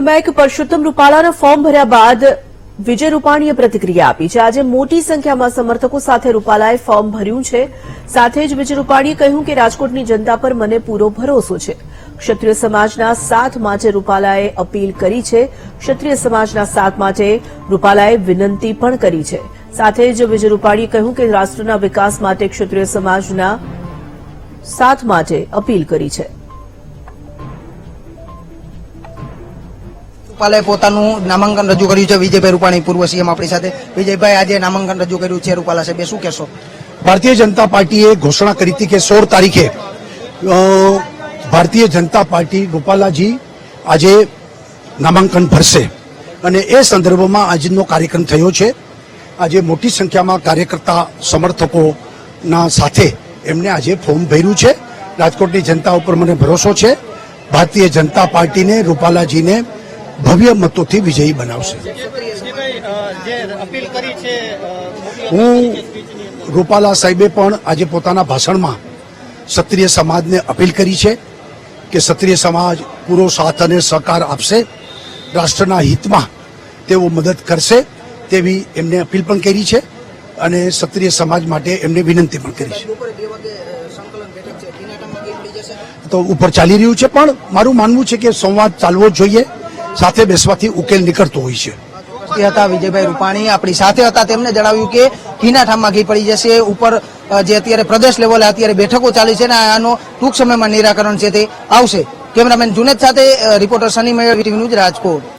એક પરસોત્તમ રૂપાલાના ફોર્મ ભર્યા બાદ વિજય રૂપાણીએ પ્રતિક્રિયા આપી છે. આજે મોટી સંખ્યામાં સમર્થકો સાથે રૂપાલાએ ફોર્મ ભર્યું છે. સાથે જ વિજય રૂપાણીએ કહ્યું કે રાજકોટની જનતા પર મને પૂરો ભરોસો છે. ક્ષત્રિય સમાજના સાથ માટે રૂપાલાએ અપીલ કરી છે. ક્ષત્રિય સમાજના સાથ માટે રૂપાલાએ વિનંતી પણ કરી છે. સાથે જ વિજય રૂપાણીએ કહ્યું કે રાષ્ટ્રના વિકાસ માટે ક્ષત્રિય સમાજના સાથ માટે અપીલ કરી છે. રૂપાલાએ પોતાનું નામાંકન રજૂ કર્યું છે. વિજયભાઈ રૂપાણી પૂર્વ સીએમ આપણી સાથે. વિજયભાઈ, આજે નામાંકન રજૂ કર્યું છે. રૂપાલા સાહેબે શું કહેશો? ભારતીય જનતા પાર્ટીએ ઘોષણા કરી હતી કે સોળ તારીખે ભારતીય જનતા પાર્ટી રૂપાલાજી આજે નામાંકન ભરશે. અને એ સંદર્ભમાં આજનો કાર્યક્રમ થયો છે. આજે મોટી સંખ્યામાં કાર્યકર્તા સમર્થકોના સાથે એમને આજે ફોર્મ ભર્યું છે. રાજકોટની જનતા ઉપર મને ભરોસો છે. ભારતીય જનતા પાર્ટીને, રૂપાલાજીને ભવ્ય મતોથી વિજયી બનાવશે. હું રૂપાલા સાહેબે પણ આજે પોતાના ભાષણમાં ક્ષત્રિય સમાજને અપીલ કરી છે કે ક્ષત્રિય સમાજ પૂરો સાથ અને સહકાર આપશે. રાષ્ટ્રના હિતમાં તેઓ મદદ કરશે તેવી એમને અપીલ પણ કરી છે અને ક્ષત્રિય સમાજ માટે એમને વિનંતી પણ કરી છે. તો ઉપર ચાલી રહ્યું છે પણ મારું માનવું છે કે સંવાદ ચાલવો જોઈએ. સાથે બેસવાથી ઉકેલ નીકળતો હોય છે. હતા વિજયભાઈ રૂપાણી. આપણી સાથે હતા તેમણે જણાવ્યું કે ઘીના ઠામમાં ઘી પડી જશે. ઉપર જે અત્યારે પ્રદેશ લેવલે અત્યારે બેઠકો ચાલી છે ને આનો ટૂંક સમયમાં નિરાકરણ છે તે. આવશે. કેમેરામેન જુનેદ સાથે રિપોર્ટર સની મેળવી ટીવી ન્યૂઝ રાજકોટ.